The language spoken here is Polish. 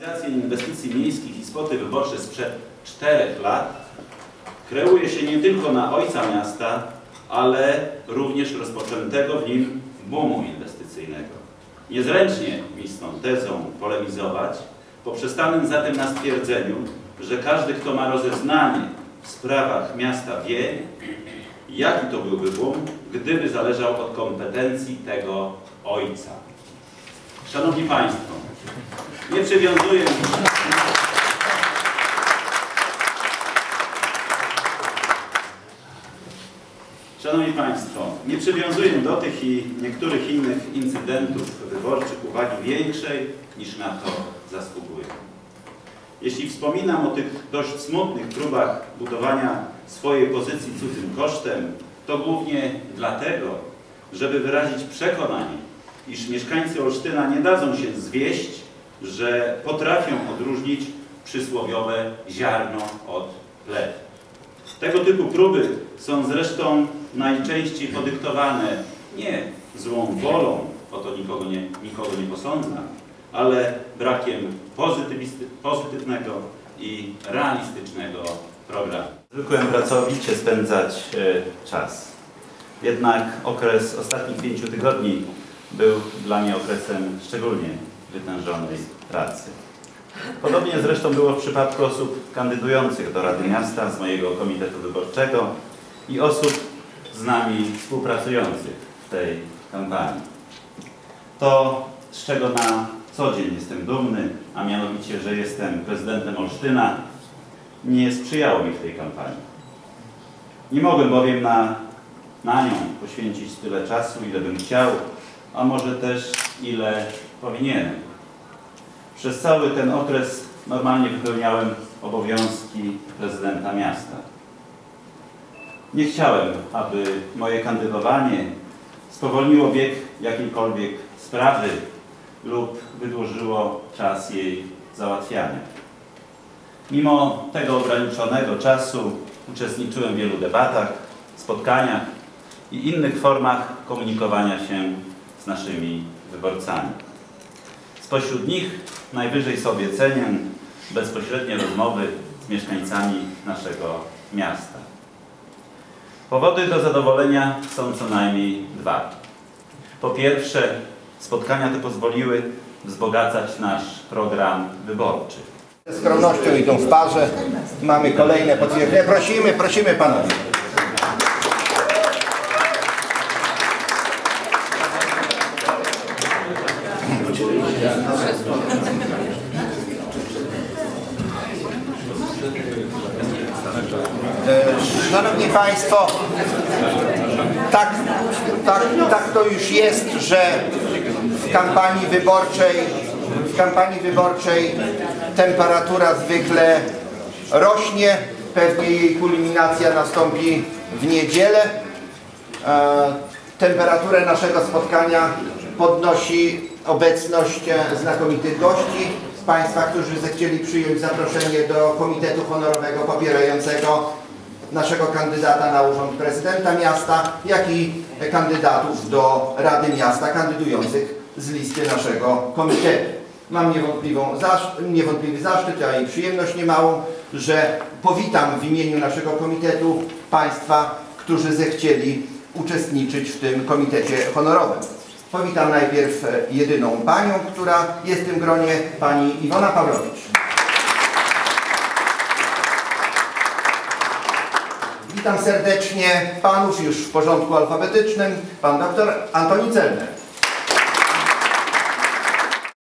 Realizację inwestycji miejskich i spoty wyborcze sprzed czterech lat kreuje się nie tylko na ojca miasta, ale również rozpoczętego w nim boomu inwestycyjnego. Niezręcznie mi z tą tezą polemizować, poprzestanym zatem na stwierdzeniu, że każdy, kto ma rozeznanie w sprawach miasta wie, jaki to byłby boom, gdyby zależał od kompetencji tego ojca. Szanowni Państwo, nie przywiązuję... Szanowni Państwo, nie przywiązuję do tych i niektórych innych incydentów wyborczych uwagi większej niż na to zasługują. Jeśli wspominam o tych dość smutnych próbach budowania swojej pozycji cudzym kosztem, to głównie dlatego, żeby wyrazić przekonanie, iż mieszkańcy Olsztyna nie dadzą się zwieść, że potrafią odróżnić przysłowiowe ziarno od plew. Tego typu próby są zresztą najczęściej podyktowane nie złą wolą, o to nikogo nie, nikogo nie posądzam, ale brakiem pozytywnego i realistycznego programu. Zwykłem pracowicie spędzać e, czas. Jednak okres ostatnich pięciu tygodni był dla mnie okresem szczególnie wytężonej pracy. Podobnie zresztą było w przypadku osób kandydujących do Rady Miasta z mojego komitetu wyborczego i osób z nami współpracujących w tej kampanii. To, z czego na co dzień jestem dumny, a mianowicie, że jestem prezydentem Olsztyna, nie sprzyjało mi w tej kampanii. Nie mogłem bowiem na, na nią poświęcić tyle czasu, ile bym chciał, a może też ile powinienem. Przez cały ten okres normalnie wypełniałem obowiązki prezydenta miasta. Nie chciałem, aby moje kandydowanie spowolniło bieg jakiejkolwiek sprawy lub wydłużyło czas jej załatwiania. Mimo tego ograniczonego czasu uczestniczyłem w wielu debatach, spotkaniach i innych formach komunikowania się naszymi wyborcami. Spośród nich najwyżej sobie cenię bezpośrednie rozmowy z mieszkańcami naszego miasta. Powody do zadowolenia są co najmniej dwa. Po pierwsze, spotkania te pozwoliły wzbogacać nasz program wyborczy. Z skromnością idą w parze. Mamy kolejne potwierdzenie. Prosimy, prosimy panowie. Szanowni Państwo, tak, tak, tak to już jest, że w kampanii wyborczej, w kampanii wyborczej temperatura zwykle rośnie, pewnie jej kulminacja nastąpi w niedzielę. E, temperaturę naszego spotkania podnosi obecność e, znakomitych gości z Państwa, którzy zechcieli przyjąć zaproszenie do Komitetu Honorowego popierającego naszego kandydata na urząd prezydenta miasta, jak i kandydatów do Rady Miasta kandydujących z listy naszego komitetu. Mam niewątpliwą zasz niewątpliwy zaszczyt, a i przyjemność niemałą, że powitam w imieniu naszego komitetu Państwa, którzy zechcieli uczestniczyć w tym komitecie honorowym. Powitam najpierw e, jedyną panią, która jest w tym gronie, pani Iwona Pawlowicz. Witam serdecznie panów już w porządku alfabetycznym, pan doktor Antoni Celner.